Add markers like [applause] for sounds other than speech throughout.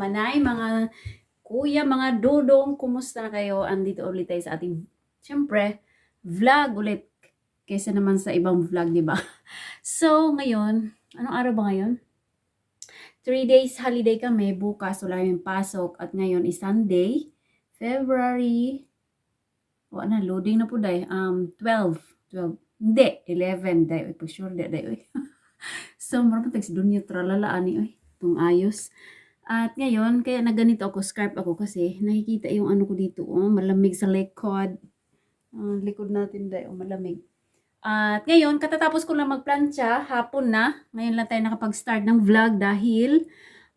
manay, mga kuya, mga dudong, kumusta na kayo? Andito ulit tayo sa ating, syempre, vlog ulit. Kesa naman sa ibang vlog, di ba? [laughs] So, ngayon, anong araw ba ngayon? Three days holiday kami. Bukas wala yung pasok. At ngayon is Sunday, February, o na, loading na po day. Um, 12. 12. Hindi, 11. Day, oy, for sure, oy. [laughs] so, marami tags dunya, tralala, ani, oy. Itong ayos. At ngayon, kaya na ganito ako, scarf ako kasi nakikita yung ano ko dito, oh, malamig sa likod. Ah, likod natin day, oh, malamig. At ngayon, katatapos ko lang magplancha, hapon na. Ngayon lang tayo nakapag-start ng vlog dahil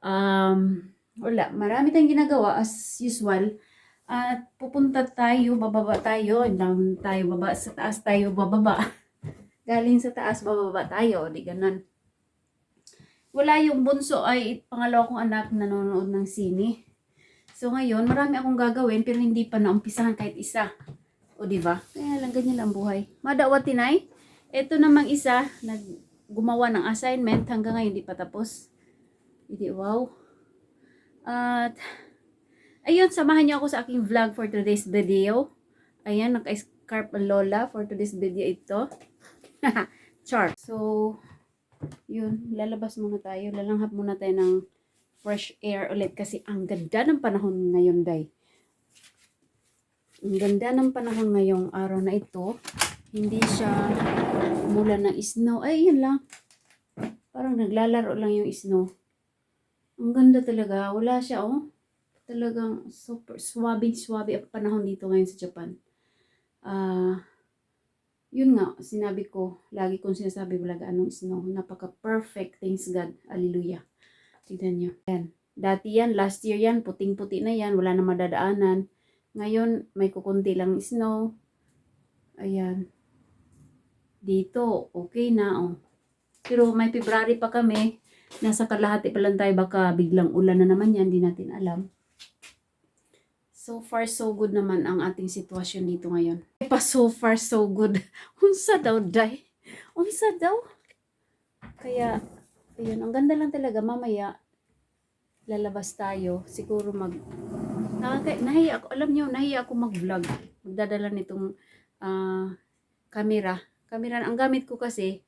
um, wala, marami tayong ginagawa as usual. At pupunta tayo, bababa tayo, down tayo, baba, sa taas tayo, bababa. [laughs] Galing sa taas, bababa tayo, di ganun. Wala yung bunso ay pangalawa kong anak nanonood ng sine. So ngayon, marami akong gagawin pero hindi pa naumpisahan kahit isa. O di ba? Kaya lang ganyan lang buhay. Madawa tinay. Ito namang isa nag gumawa ng assignment hanggang ngayon hindi pa tapos. Hindi wow. At ayun, samahan niyo ako sa aking vlog for today's video. Ayan, naka-scarf ang lola for today's video ito. [laughs] Char. So, yun, lalabas muna tayo. Lalanghap muna tayo ng fresh air ulit kasi ang ganda ng panahon ngayon, day. Ang ganda ng panahon ngayong araw na ito. Hindi siya mula ng snow. Ay, yan lang. Parang naglalaro lang yung snow. Ang ganda talaga. Wala siya, oh. Talagang super swabe-swabe ang panahon dito ngayon sa Japan. Ah, yun nga, sinabi ko, lagi kong sinasabi wala anong snow. Napaka-perfect. Thanks God. Hallelujah. Tignan nyo. Yan. Dati yan, last year yan, puting-puti na yan. Wala na madadaanan. Ngayon, may kukunti lang snow. Ayan. Dito, okay na, oh. Pero may February pa kami. Nasa kalahati pa lang tayo. Baka biglang ulan na naman yan. Di natin alam. So far, so good naman ang ating sitwasyon dito ngayon. Pa so far, so good. [laughs] Unsa daw, day? Unsa daw? Kaya, ayun, ang ganda lang talaga. Mamaya, lalabas tayo. Siguro mag... Nakaka, nahiya ako, alam niyo, nahiya ako mag-vlog. Magdadala nitong ah, camera. Camera, ang gamit ko kasi,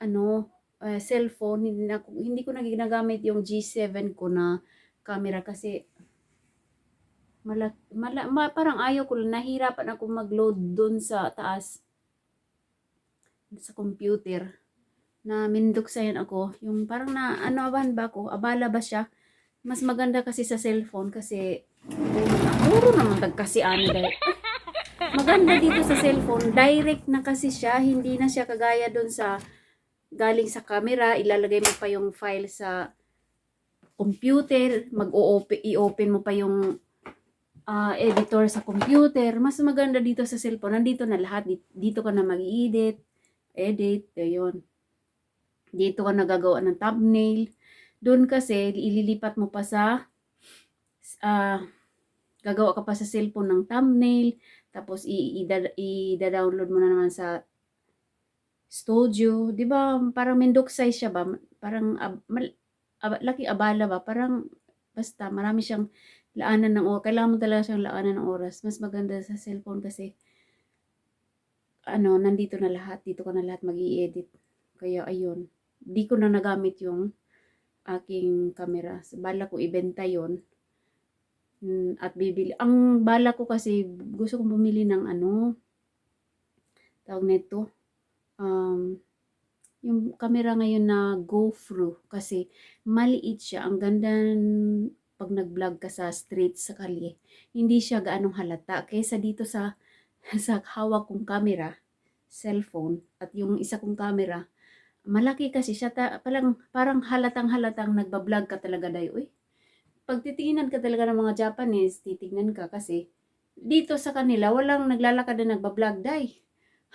ano, eh, cellphone. Hindi, na, hindi ko na ginagamit yung G7 ko na camera kasi mala, mala, ma, parang ayaw ko, nahirapan ako mag-load doon sa taas. Sa computer. Na minduksayan ako. Yung parang na, ano aban ba ako, abala ba siya? Mas maganda kasi sa cellphone kasi puro naman tag kasi ano dahil. [laughs] Maganda dito sa cellphone, direct na kasi siya, hindi na siya kagaya doon sa galing sa camera, ilalagay mo pa yung file sa computer, mag-open i-open mo pa yung ah, editor sa computer. Mas maganda dito sa cellphone, nandito na lahat. Di- Dito ka na mag-edit, edit, ayun. Dito ka nagagawa ng thumbnail. Doon kasi, ililipat mo pa sa, ah, gagawa ka pa sa cellphone ng thumbnail, tapos i-download mo na naman sa studio. Di ba, parang mendoksay siya ba? Parang, ab, mal, ab, laki abala ba? Parang, basta, marami siyang laanan ng oras. Kailangan mo talaga siyang laanan ng oras. Mas maganda sa cellphone kasi, ano, nandito na lahat. Dito ka na lahat mag edit Kaya, ayun. Di ko na nagamit yung aking camera. Bala ko ibenta yon Mm, at bibili. Ang bala ko kasi, gusto kong bumili ng ano, tawag nito, um, yung camera ngayon na GoPro kasi maliit siya. Ang ganda pag nag-vlog ka sa street sa kalye. Hindi siya gaanong halata. Kaysa dito sa [laughs] sa hawak kong camera, cellphone, at yung isa kong camera, malaki kasi siya. Ta, parang, parang halatang halatang nagbablog ka talaga dayo. Uy, pag titingnan ka talaga ng mga Japanese, titingnan ka kasi dito sa kanila, walang naglalakad na nagbablog, day.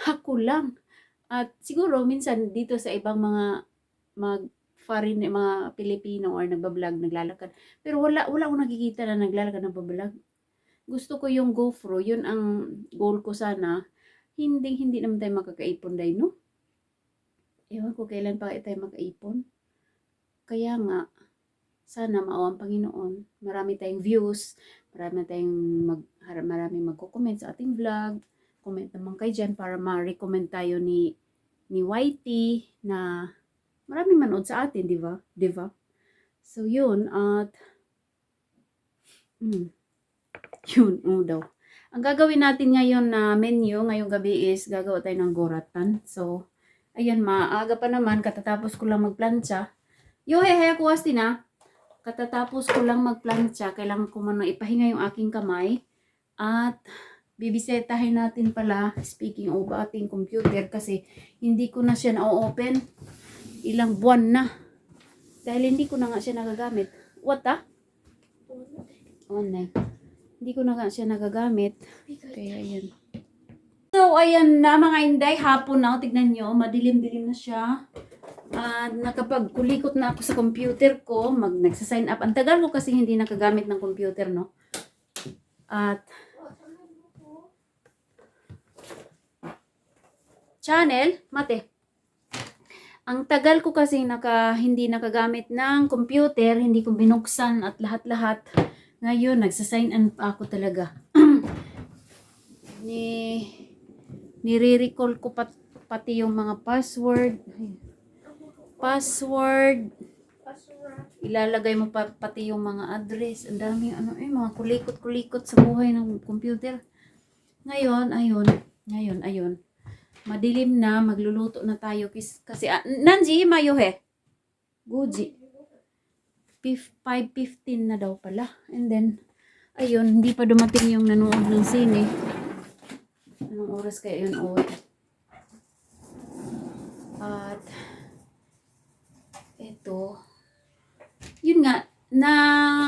Ako lang. At siguro, minsan dito sa ibang mga mag foreign, mga Pilipino or nagbablog, naglalakad. Pero wala, wala akong nakikita na naglalakad nagbablog. Gusto ko yung GoPro, yun ang goal ko sana. Hindi, hindi naman tayo makakaipon day, no? Ewan ko kailan pa tayo makaipon. Kaya nga, Sana maawa ang Panginoon. Marami tayong views, marami tayong mag, marami magko-comment sa ating vlog. Comment naman kayo dyan para ma-recommend tayo ni ni Whitey na maraming manood sa atin, di ba? Di ba? So, yun. At, mm, [laughs] yun, oh daw. Ang gagawin natin ngayon na menu, ngayong gabi is gagawa tayo ng goratan. So, ayan, maaga pa naman, katatapos ko lang magplancha. Yo, he, he, kuwas din ah. Katatapos ko lang magplancha, kailangan ko man ipahinga yung aking kamay. At, bibisetahin natin pala, speaking of ating computer, kasi hindi ko na siya na-open. Ilang buwan na. Dahil hindi ko na nga siya nagagamit. What ah? Online. Hindi ko na nga siya nagagamit. Kaya yan. So, ayan na mga inday. Hapon na. Tignan nyo. Madilim-dilim na siya. At nakapagkulikot na ako sa computer ko. Mag, nagsasign up. Ang tagal ko kasi hindi nakagamit ng computer, no? At channel, mate. Ang tagal ko kasi naka, hindi nakagamit ng computer, hindi ko binuksan at lahat-lahat. Ngayon, nagsasign in pa ako talaga. [clears throat] Ni, nire-recall ko pat, pati yung mga password. Password. Ilalagay mo pa, pati yung mga address. Ang dami, ano eh, mga kulikot-kulikot sa buhay ng computer. Ngayon, ayun. Ngayon, ayun. Madilim na, magluluto na tayo. Kasi, ah, Nanji, mayo he. Guji. Fif- 5.15 na daw pala. And then, ayun, hindi pa dumating yung nanood ng sine. Anong oras kaya yun uwi? At, eto, yun nga, na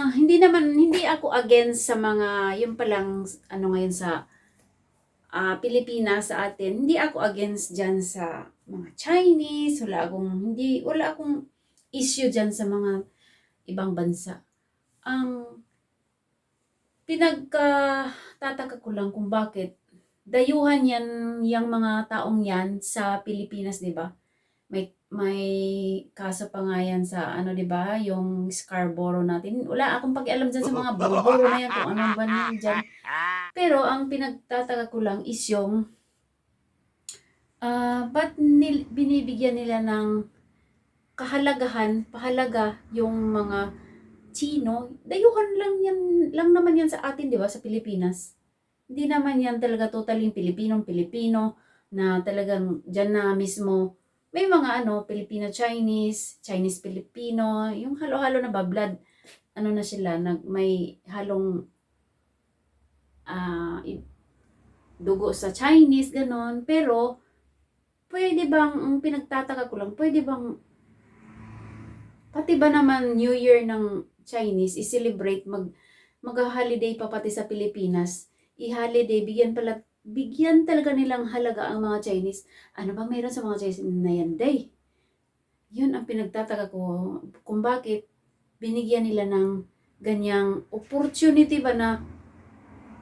hindi naman, hindi ako against sa mga, yung palang, ano ngayon sa, ah Pilipinas sa atin, hindi ako against dyan sa mga Chinese, wala akong, hindi, wala akong issue dyan sa mga ibang bansa. Ang pinagkatataka ko lang kung bakit dayuhan yan yung mga taong yan sa Pilipinas, 'di ba? May kaso pa nga yan sa ano 'di ba, yung Scarborough natin. Wala akong pakialam dyan sa mga [laughs] buro na yan kung ano ba yan dyan. Pero ang pinagtataka ko lang is yung ah ba't nil, binibigyan nila ng kahalagahan, pahalaga yung mga Chino, dayuhan lang yan, lang naman yan sa atin, di ba, sa Pilipinas. Hindi naman yan talaga totaling Pilipinong Pilipino na talagang dyan na mismo may mga ano, Filipino-Chinese, Chinese-Filipino, yung halo-halo na ba, blood, ano na sila, nag, may halong i- dugo sa Chinese, ganon. Pero, pwede bang, ang pinagtataka ko lang, pwede bang, pati ba naman New Year ng Chinese, i-celebrate, mag, mag-holiday pa pati sa Pilipinas, i-holiday, bigyan pala, bigyan talaga nilang halaga ang mga Chinese. Ano ba meron sa mga Chinese na yan, day? Yun ang pinagtataka ko, kung bakit binigyan nila ng ganyang opportunity ba na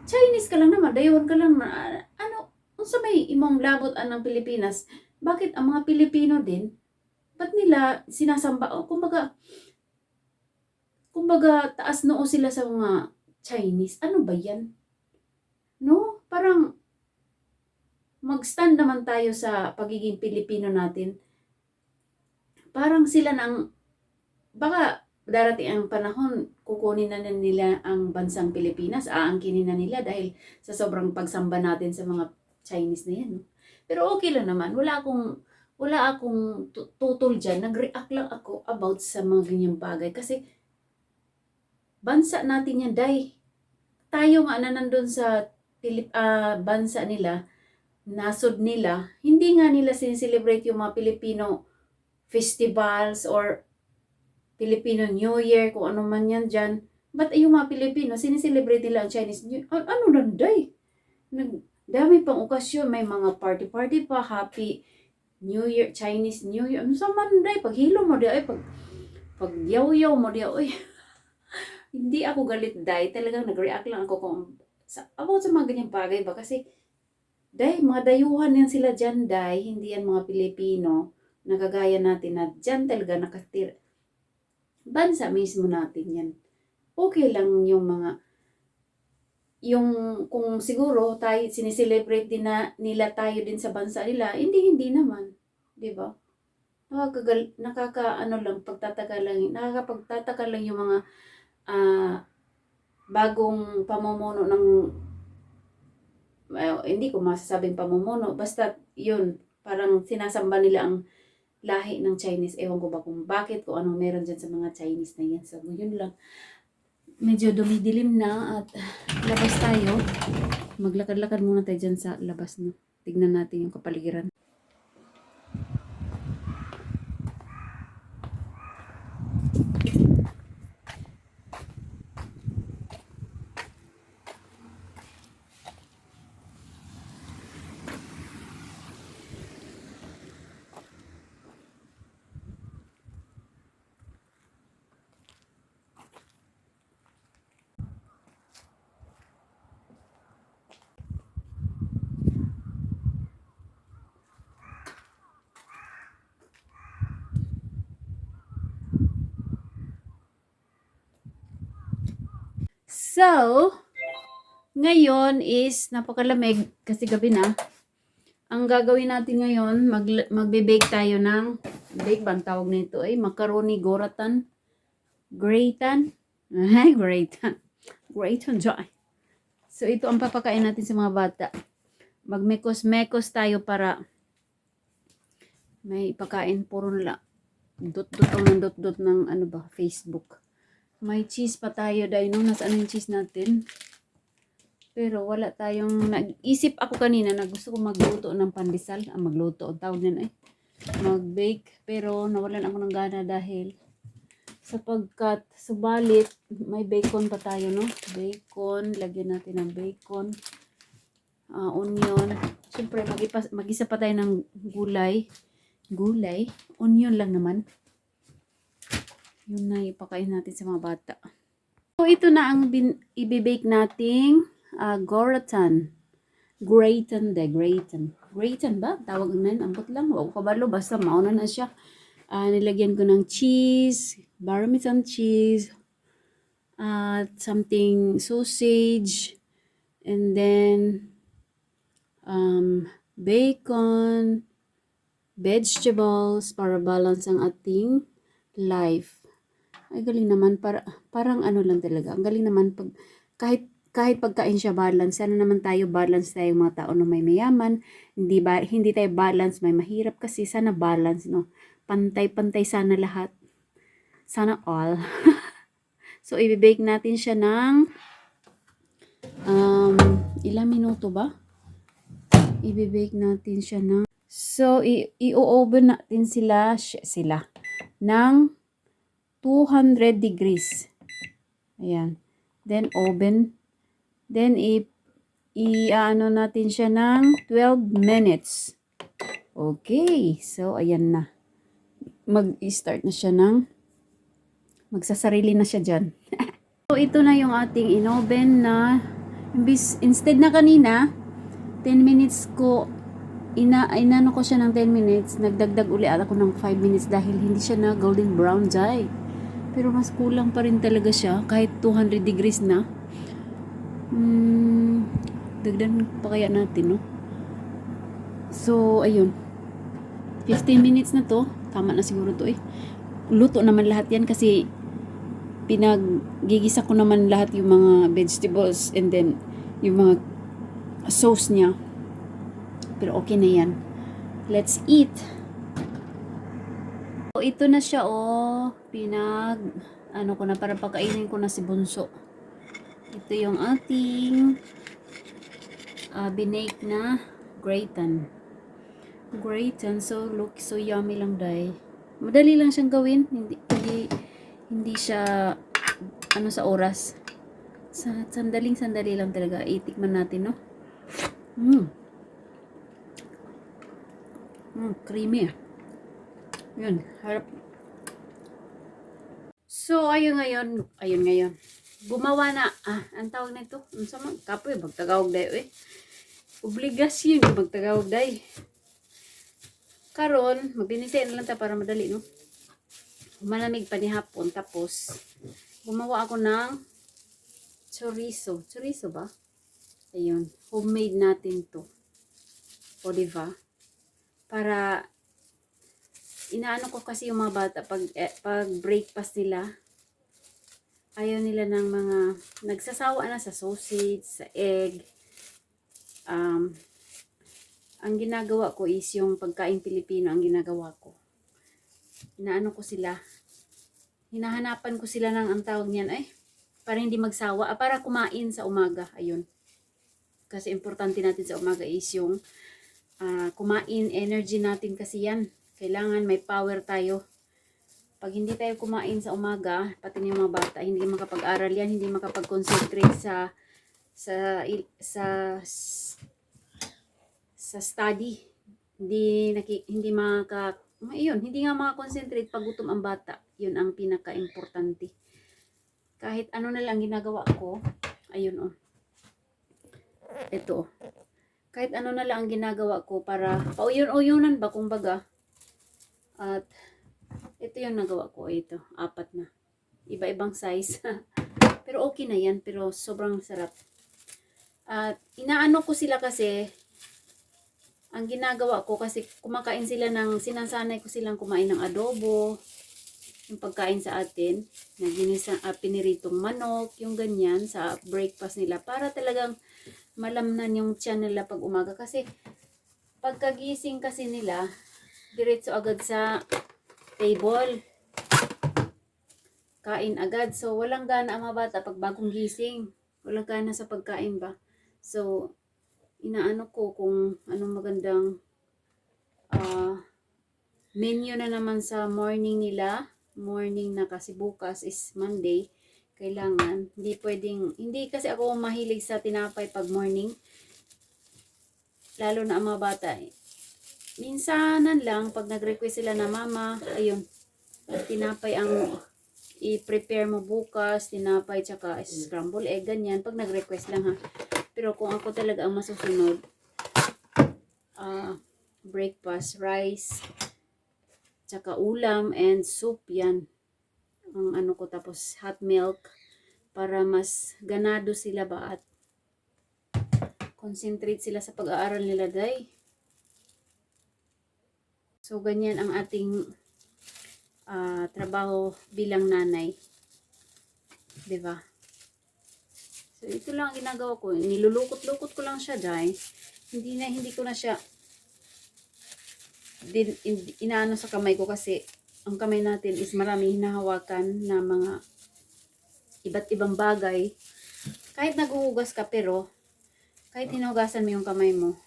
Chinese ka lang naman, dayon ka lang naman, ah, ano, kung sa may imong labot ang ng Pilipinas, bakit ang mga Pilipino din, ba't nila sinasamba, o kumbaga, kumbaga, taas noo sila sa mga Chinese, ano ba yan? No? Parang, mag-stand naman tayo sa pagiging Pilipino natin. Parang sila nang, baka darating ang panahon, kukunin na nila ang bansang Pilipinas, aangkinin na nila dahil sa sobrang pagsamba natin sa mga Chinese na yan. no? Pero okay lang naman, wala akong, wala akong tu- tutol dyan. Nag-react lang ako about sa mga ganyang bagay. Kasi, bansa natin yan, day. Tayo nga na nandun sa Pilip, ah, bansa nila, nasod nila, hindi nga nila sincelebrate yung mga Pilipino festivals or Filipino New Year, kung ano man yan dyan. Ba't yung mga Pilipino, sinicelebrate nila ang Chinese New Year? Ano, ano nanday? Nag, dami pang okasyon, may mga party-party pa, happy New Year, Chinese New Year. Ano sa manday? Pag hilo mo di ay, pag, pag yaw-yaw mo di ay. [laughs] Hindi ako galit day, talagang nag-react lang ako kung sa, about sa mga ganyang bagay ba? Kasi, day, mga dayuhan yan sila dyan, day, hindi yan mga Pilipino, nagagaya natin na dyan talaga nakatir, bansa mismo natin yan. Okay lang yung mga yung kung siguro tayo sineselebrate din na nila tayo din sa bansa nila, hindi hindi naman, 'di ba? Nakakagal nakaka ano lang pagtataka lang, nakakapagtataka lang yung mga ah, bagong pamumuno ng eh, hindi ko masasabing pamumuno, basta yun, parang sinasamba nila ang lahi ng Chinese. Ewan ko ba kung bakit, kung anong meron dyan sa mga Chinese na yan. So, yun lang. Medyo dumidilim na at labas tayo. Maglakad-lakad muna tayo dyan sa labas. No? Tignan natin yung kapaligiran. So, ngayon is napakalamig kasi gabi na. Ang gagawin natin ngayon, mag, magbe-bake tayo ng bake ba ang tawag nito ay macaroni goratan. Gratan. [laughs] Ay, gratan. Gratan joy. So, ito ang papakain natin sa mga bata. Magmekos-mekos tayo para may ipakain puro nila. Dot-dot ang dot-dot ng ano ba, Facebook. May cheese pa tayo dahil nung nasaan yung cheese natin. Pero wala tayong, nag-isip ako kanina na gusto ko magluto ng pandesal. Ah, magluto, ang tawag din ay. Mag-bake. Pero nawalan ako ng gana dahil sapagkat subalit may bacon pa tayo, no? Bacon, lagyan natin ng bacon. ah onion. Siyempre, mag-ipa- mag-isa pa tayo ng gulay. Gulay? Onion lang naman. Yun na ipakain natin sa mga bata. So, ito na ang bin, ibibake nating uh, goratan. Gratan de, gratan. Gratan ba? Tawag na yun. Ambot lang. Huwag kabalo. Basta mauna na siya. Ah, nilagyan ko ng cheese, parmesan cheese, at something sausage, and then um, bacon, vegetables para balance ang ating life. Ay, galing naman. Para, parang ano lang talaga. Ang galing naman pag, kahit, kahit pagkain siya balance, sana naman tayo balance tayo mga tao na may mayaman. Hindi, ba, hindi tayo balance, may mahirap kasi sana balance, no? Pantay-pantay sana lahat. Sana all. [laughs] so, ibibake natin siya ng um, ilang minuto ba? Ibibake natin siya ng So, i-oven natin sila, sila, ng 200 degrees. Ayan. Then, oven. Then, i- i-ano natin siya ng 12 minutes. Okay. So, ayan na. Mag-start na siya ng magsasarili na siya dyan. [laughs] so, ito na yung ating inoven na instead na kanina, 10 minutes ko ina inano ko siya ng 10 minutes, nagdagdag uli ako ng 5 minutes dahil hindi siya na golden brown dye. Pero mas kulang pa rin talaga siya kahit 200 degrees na. Hmm, dagdan pa kaya natin, no? So, ayun. 15 minutes na to. Tama na siguro to eh. Luto naman lahat yan kasi pinaggigisa ko naman lahat yung mga vegetables and then yung mga sauce niya. Pero okay na yan. Let's eat. Ito na siya, oh. Pinag, ano ko na, para pakainin ko na si Bunso. Ito yung ating uh, binake na gratan. Gratan. So, look, so yummy lang, day. Madali lang siyang gawin. Hindi, hindi, hindi siya, ano sa oras. Sa, sandaling sandali lang talaga. Itikman natin, no? Mmm. Mm, creamy. Yun, harap. So, ayun ngayon, ayun ngayon. Gumawa na, ah, ang tawag nito, ang sama, kapoy, magtagawag dayo eh. Obligasyon magtagawag dayo. Karon, magbinisayan na lang ta para madali, no? malamig pa ni hapon. Tapos, gumawa ako ng chorizo. Chorizo ba? Ayun. Homemade natin to. O, diba? Para, inaano ko kasi yung mga bata pag, eh, pag breakfast nila, ayaw nila ng mga, nagsasawa na sa sausage, sa egg. Um, ang ginagawa ko is yung pagkain Pilipino ang ginagawa ko. Inaano ko sila, hinahanapan ko sila ng ang tawag niyan ay para hindi magsawa, ah, para kumain sa umaga, ayun. Kasi importante natin sa umaga is yung ah, kumain, energy natin kasi yan. Kailangan may power tayo. Pag hindi tayo kumain sa umaga, pati yung mga bata, hindi makapag-aral yan, hindi makapag-concentrate sa sa sa sa study. Hindi naki, hindi maka ayun, hindi nga maka-concentrate pag gutom ang bata. Yun ang pinaka-importante. Kahit ano na lang ginagawa ko, ayun oh. Ito. Kahit ano na lang ang ginagawa ko para pauyon-uyunan ba kumbaga. At ito yung nagawa ko, ito, apat na. Iba-ibang size. [laughs] pero okay na yan, pero sobrang sarap. At inaano ko sila kasi, ang ginagawa ko kasi kumakain sila ng, sinasanay ko silang kumain ng adobo, yung pagkain sa atin, na ginisa, uh, piniritong manok, yung ganyan sa breakfast nila para talagang malamnan yung tiyan nila pag umaga kasi pagkagising kasi nila diretso agad sa table kain agad so walang gana ang mga bata pag bagong gising walang gana sa pagkain ba so inaano ko kung anong magandang ah, menu na naman sa morning nila morning na kasi bukas is Monday kailangan. Hindi pwedeng, hindi kasi ako mahilig sa tinapay pag morning. Lalo na ang mga bata. eh. Minsanan lang, pag nag-request sila na mama, ayun, tinapay ang i-prepare mo bukas, tinapay tsaka scramble egg, ganyan. Pag nag-request lang ha. Pero kung ako talaga ang masusunod, ah, breakfast, rice, tsaka ulam and soup, yan ang ano ko tapos hot milk para mas ganado sila ba at concentrate sila sa pag-aaral nila day. So ganyan ang ating ah, trabaho bilang nanay. ba? So ito lang ang ginagawa ko, nilulukot-lukot ko lang siya day. Hindi na hindi ko na siya din, in- inaano sa kamay ko kasi ang kamay natin is marami hinahawakan na mga iba't ibang bagay. Kahit naghuhugas ka pero kahit hinugasan mo yung kamay mo,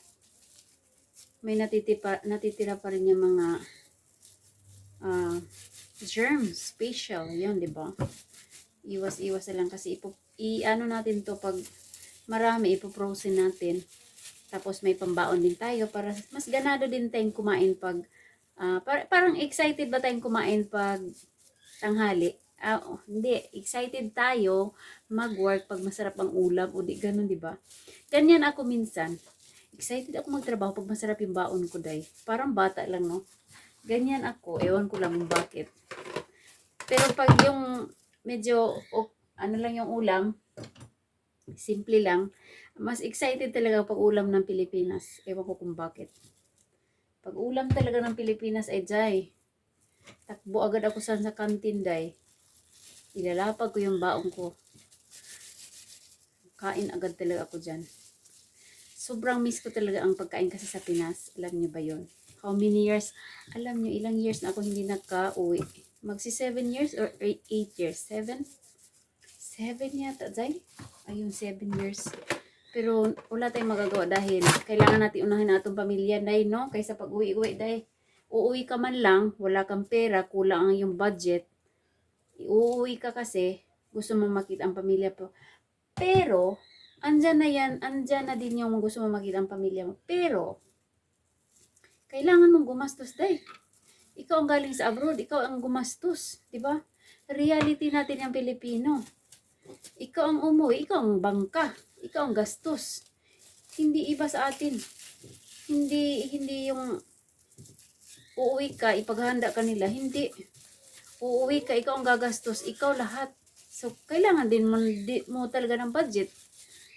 may natitipa, natitira pa rin yung mga ah, germs, special, yun, di ba? Iwas-iwas na lang kasi ipo, i-ano natin to pag marami, ipoprosin natin. Tapos may pambaon din tayo para mas ganado din tayong kumain pag Ah, par- parang excited ba tayong kumain pag tanghali? Ah, oh, hindi, excited tayo mag-work pag masarap ang ulam o di ganun, di ba? Ganyan ako minsan. Excited ako magtrabaho pag masarap yung baon ko, day. Parang bata lang, no? Ganyan ako. Ewan ko lang kung bakit. Pero pag yung medyo, o, ano lang yung ulam, simple lang, mas excited talaga pag ulam ng Pilipinas. Ewan ko kung bakit. Pag ulam talaga ng Pilipinas ay jay. Takbo agad ako sa sa kantin day. Ilalapag ko yung baong ko. Kain agad talaga ako dyan. Sobrang miss ko talaga ang pagkain kasi sa Pinas. Alam niyo ba yon? How many years? Alam niyo, ilang years na ako hindi nagka-uwi. Magsi 7 years or 8 years? 7? 7 yata, Zay? Ayun, 7 years. Pero wala tayong magagawa dahil kailangan natin unahin ang atong pamilya, Day, no? Kaysa pag uwi-uwi, Day. Uuwi ka man lang, wala kang pera, kulang ang iyong budget. Uuwi ka kasi, gusto mo makita ang pamilya po. Pero, andyan na yan, andyan na din yung gusto mo makita ang pamilya mo. Pero, kailangan mong gumastos, Day. Ikaw ang galing sa abroad, ikaw ang gumastos, di ba? Reality natin yung Pilipino. Ikaw ang umuwi, ikaw ang bangka, ikaw ang gastos. Hindi iba sa atin. Hindi hindi yung uuwi ka, ipaghanda ka nila, hindi. uuwi ka, ikaw ang gagastos, ikaw lahat. So, kailangan din mo, di, mo talaga ng budget.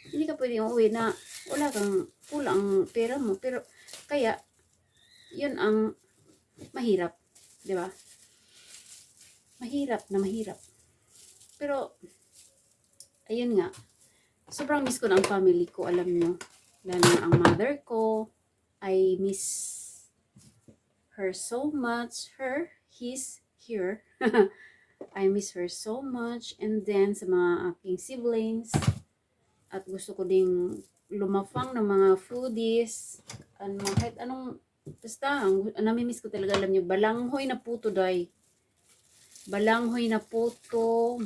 Hindi ka pwedeng uuwi na wala kang kulang ang pera mo. Pero, kaya, yun ang mahirap. Di ba? Mahirap na mahirap. Pero, ayun nga. Sobrang miss ko na ang family ko, alam nyo. Lalo ang mother ko. I miss her so much. Her, his, here. [laughs] I miss her so much. And then sa mga aking siblings. At gusto ko ding lumafang ng mga foodies. Ano, kahit anong, basta, ang, namimiss ko talaga, alam nyo, balanghoy na puto, day. Balanghoy na puto,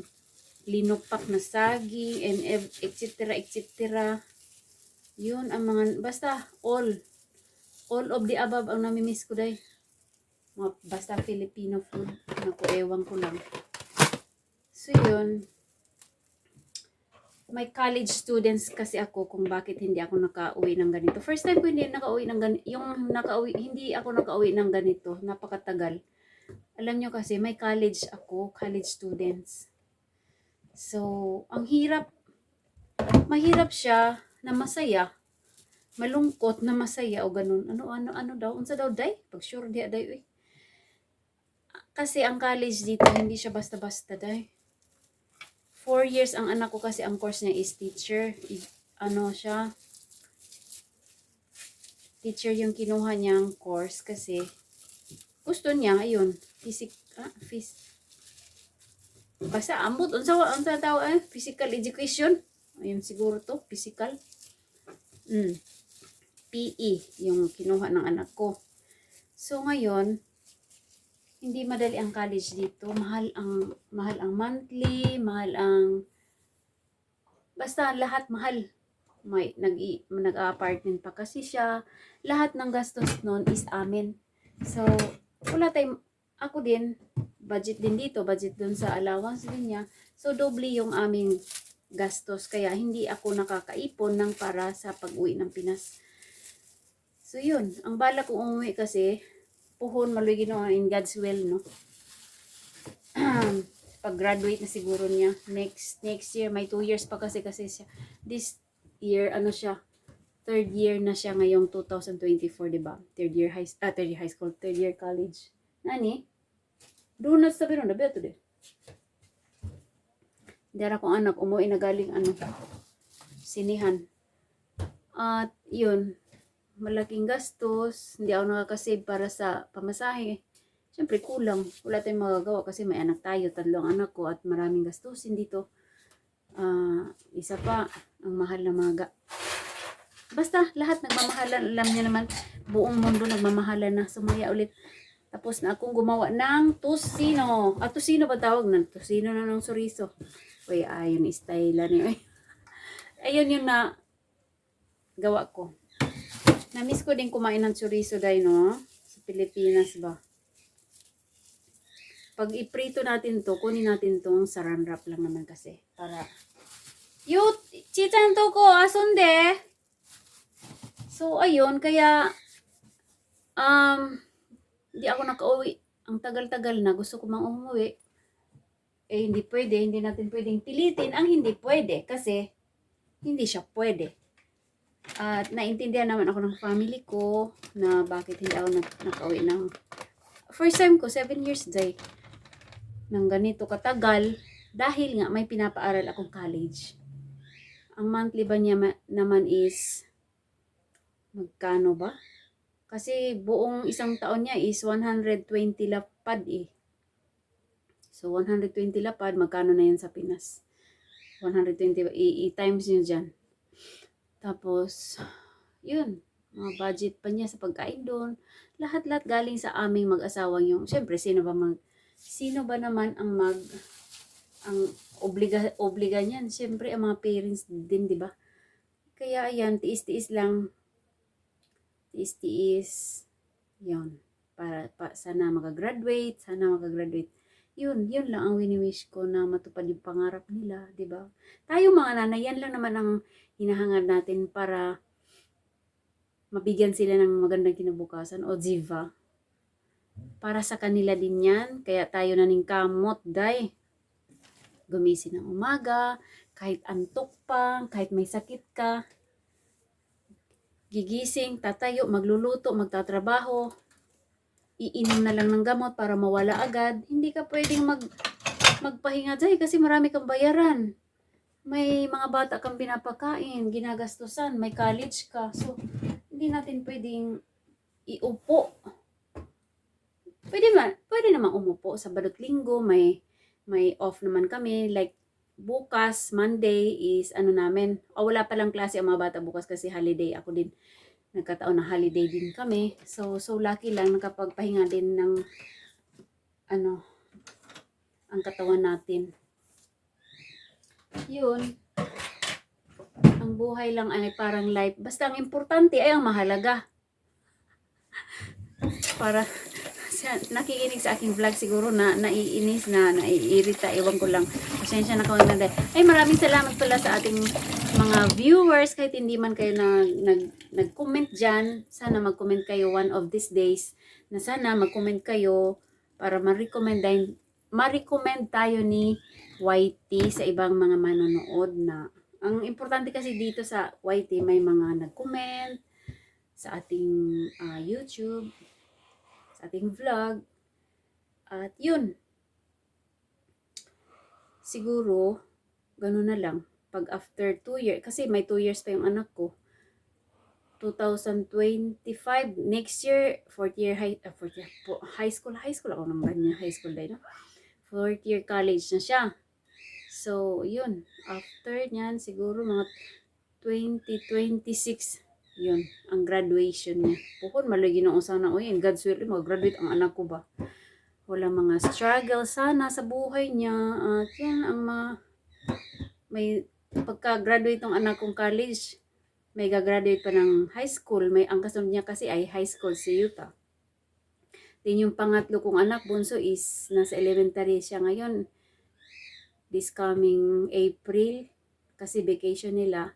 linupak na sagi, and ev- et cetera, et cetera. Yun ang mga, basta, all. All of the above ang namimiss ko, day. Basta Filipino food. Naku, ewan ko lang. So, yun. May college students kasi ako kung bakit hindi ako nakauwi ng ganito. First time ko hindi nakauwi ng ganito. Yung nakauwi, hindi ako nakauwi ng ganito. Napakatagal. Alam nyo kasi, may college ako, college students. So, ang hirap, mahirap siya na masaya. Malungkot na masaya o ganun. Ano, ano, ano daw? Unsa daw, day? Pag sure di, day, uy. Kasi ang college dito, hindi siya basta-basta, day. Four years ang anak ko kasi ang course niya is teacher. I- ano siya? Teacher yung kinuha niyang course kasi gusto niya, ayun, physic, ah, phys, basta ambot, unsa, unsa tao, eh, physical education. Ayun siguro to, physical. Mm. PE, yung kinuha ng anak ko. So ngayon, hindi madali ang college dito. Mahal ang mahal ang monthly, mahal ang basta lahat mahal. May nag nag-apartment pa kasi siya. Lahat ng gastos noon is amin. So, wala tayong ako din budget din dito, budget dun sa allowance din niya. So, doble yung aming gastos. Kaya, hindi ako nakakaipon ng para sa pag-uwi ng Pinas. So, yun. Ang bala kong umuwi kasi, puhon maluwi ginoon in God's will, no? [clears throat] Pag-graduate na siguro niya. Next next year, may two years pa kasi kasi siya. This year, ano siya, third year na siya ngayong 2024, di ba? Third year high, ah, third year high school, third year college. Nani? Doon na sa Biron, na beto de. Dara kong anak, umuwi na galing, ano, sinihan. At, yun, malaking gastos, hindi ako nakakasave para sa pamasahe. Siyempre, kulang. Wala tayong magagawa kasi may anak tayo, tatlong anak ko at maraming gastusin dito. Ah, isa pa, ang mahal na mga ga- Basta, lahat nagmamahalan. Alam niya naman, buong mundo nagmamahalan na. Sumaya ulit. Tapos na akong gumawa ng tusino. Ah, tusino ba tawag na? Tusino na ng suriso. Uy, ayun, style ni. Uy. [laughs] Ayun yung na gawa ko. Namiss ko din kumain ng chorizo dahil, no? Sa Pilipinas ba? Pag iprito natin to, kunin natin tong saran wrap lang naman kasi. Para, yu, chichan to ko, asunde. So, ayun, kaya, um, hindi ako nakauwi. Ang tagal-tagal na, gusto ko mang umuwi. Eh, hindi pwede, hindi natin pwedeng pilitin ang hindi pwede kasi hindi siya pwede. At naintindihan naman ako ng family ko na bakit hindi ako nak- nakauwi ng first time ko, 7 years day ng ganito katagal dahil nga may pinapaaral akong college. Ang monthly ba niya ma- naman is magkano ba? Kasi buong isang taon niya is 120 lapad eh. So 120 lapad, magkano na yun sa Pinas? 120, i- i-times nyo dyan. Tapos, yun, mga budget pa niya sa pagkain doon. Lahat-lahat galing sa aming mag-asawang yung, syempre, sino ba mag, sino ba naman ang mag, ang obliga, obliga niyan? Syempre, ang mga parents din, di ba? Kaya, ayan, tiis-tiis lang. Tiis-tiis. Yun. Para, pa, sana makagraduate, sana makagraduate. Yun, yun lang ang wini-wish ko na matupad yung pangarap nila, di ba? Tayo mga nanay, yan lang naman ang hinahangad natin para mabigyan sila ng magandang kinabukasan o ziva. Para sa kanila din yan. Kaya tayo na ning kamot, day. Gumising ng umaga, kahit antok pa, kahit may sakit ka. Gigising, tatayo, magluluto, magtatrabaho. Iinom na lang ng gamot para mawala agad. Hindi ka pwedeng mag, magpahinga day kasi marami kang bayaran. May mga bata kang pinapakain, ginagastusan, may college ka. So, hindi natin pwedeng iupo. Pwede man, pwede naman umupo sa balot linggo, may may off naman kami like bukas Monday is ano namin, o wala pa lang klase ang mga bata bukas kasi holiday ako din. Nagkataon na holiday din kami. So so lucky lang nakapagpahinga din ng ano ang katawan natin. Yun. Ang buhay lang ay parang life. Basta ang importante ay ang mahalaga. [laughs] Para sa nakikinig sa aking vlog siguro na naiinis na naiirita ewan ko lang. Pasensya na kayo na ay maraming salamat pala sa ating mga viewers. Kahit hindi man kayo na nag nag-comment diyan sana mag-comment kayo one of these days na sana mag-comment kayo para ma-recommend ma-recommend tayo ni YT sa ibang mga manonood na. Ang importante kasi dito sa YT may mga nag-comment sa ating ah, YouTube sa ating vlog. At yun. Siguro, ganun na lang. Pag after 2 years, kasi may 2 years pa yung anak ko. 2025, next year, fourth year high, uh, fourth year, po, high school, high school ako naman niya, high school dahil, no? Fourth year college na siya. So, yun. After niyan, siguro mga 2026, yun, ang graduation niya. Pukon, malagi nung sana, uy, in God's will, mag-graduate ang anak ko ba? Wala mga struggle sana sa buhay niya. At yan, ang mga, may, pagka-graduate ng anak kong college, may gagraduate pa ng high school. May, ang kasunod niya kasi ay high school si Utah. Then yung pangatlo kong anak, bunso, is nasa elementary siya ngayon. This coming April, kasi vacation nila,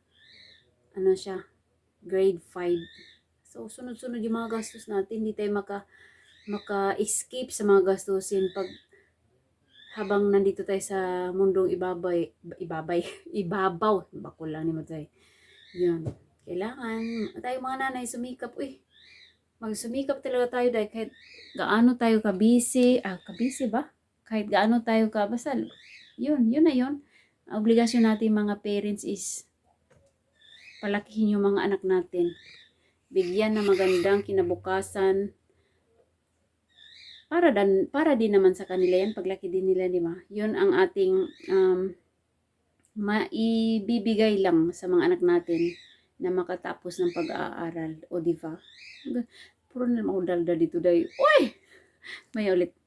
ano siya, grade 5. So, sunod-sunod yung mga gastos natin. Hindi tayo maka, maka-escape sa mga gastusin pag habang nandito tayo sa mundong ibabay, ibabay, [laughs] ibabaw. Bako lang ni mo tayo. Yun. Kailangan, tayo mga nanay, sumikap. Uy, magsumikap talaga tayo dahil kahit gaano tayo ka-busy, ah, ka-busy ba? Kahit gaano tayo ka, basta, yun, yun na yun. Obligasyon natin mga parents is palakihin yung mga anak natin. Bigyan na magandang kinabukasan. Para, dan, para din naman sa kanila yan, paglaki din nila, di ba? Yun ang ating um, maibibigay lang sa mga anak natin na makatapos ng pag-aaral. O di ba? Puro na naman ako dito dahil, uy! May ulit.